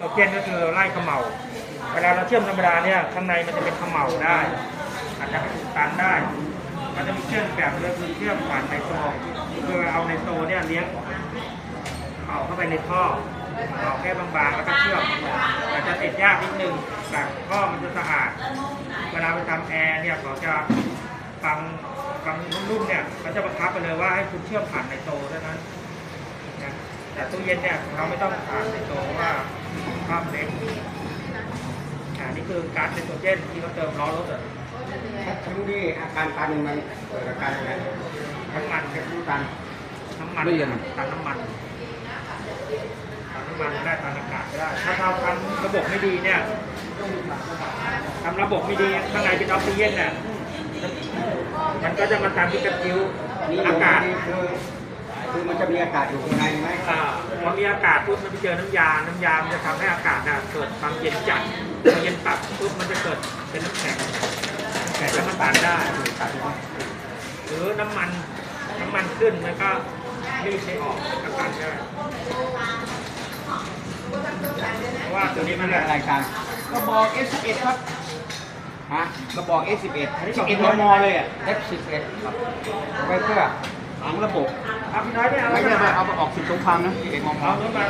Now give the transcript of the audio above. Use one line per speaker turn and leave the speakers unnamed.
ตัวเจนก็คือไล่เขมเหลาเวลาเราเชื่อมธรรมดาเนี่ย ข้างในมันจะเป็นเขมเหลาได้ อาจจะอุดตันได้ มันจะมีเชื่อมแบบเลือคือเชื่อมผ่านไนโตรคือเอาไนโตรเนี่ยเลี้ยงเอาเข้าไปในท่อเอาแค่บางๆแล้วก็เชื่อมอาจจะติดยากนิดนึงแต่ท่อมันจะสะอาด เวลาไปทำแอร์เนี่ยเขาจะฟังฟังรุ่นๆเนี่ยเขาจะบังคับไปเลยว่าให้คุณเชื่อมผ่านไนโตรเท่านั้นแต่ตู้เย็นเนี่ยเราไม่ต้องผ่านไนโตรเพราะว่า ภาพเล็กอ่านี่คือการ์ดไนโตรเจนที่เขาเติมล้อรถอะ
ทั้งนี้อาการตันมันเกิดอาการยังไง
น้ำมัน
เก็บน้ำตัน
น้ำมัน
ไม่เย็น
ตันน้ำมันตันน้ำมันได้ตันอากาศก็ได้ ถ้าเราทำระบบไม่ดีเนี่ยทำระบบไม่ดีข้างในเป็นออกซิเจนเนี่ยมันก็จะมาตามที่กระติ้ว
นี่
อากาศ
คือคือมันจะมีอากาศอยู่ข้างในไหม
อ่าพอมีอากาศปุ๊บมันไปเจอน้ำยา น้ำยา มันจะทำให้อากาศน่ะเกิดความเย็นจัดพอเย็นตัดปุ๊บมันจะเกิดเป็นน้ำแข็งน้ำแข็งแล้วมันตันได้หรือน้ำมันน้ำมันขึ้นมันก็รีดไม่ออกอากาศได้เพราะว่าตัวนี้
นี่
มั
มันนเรียกอะไรกันกระบอก S11 ครับฮะกระบอก S11 11 มมเลยอะ F11 ครับเอาไว้เพื่อ ฝังระบบ
เอาพี่น้อยเนี่ยเอา
ไม่
ไว้
ใช่
ทำไม
ว่าเอาไปออกศึกสงครามนะ11มม
เอาเนื้อมา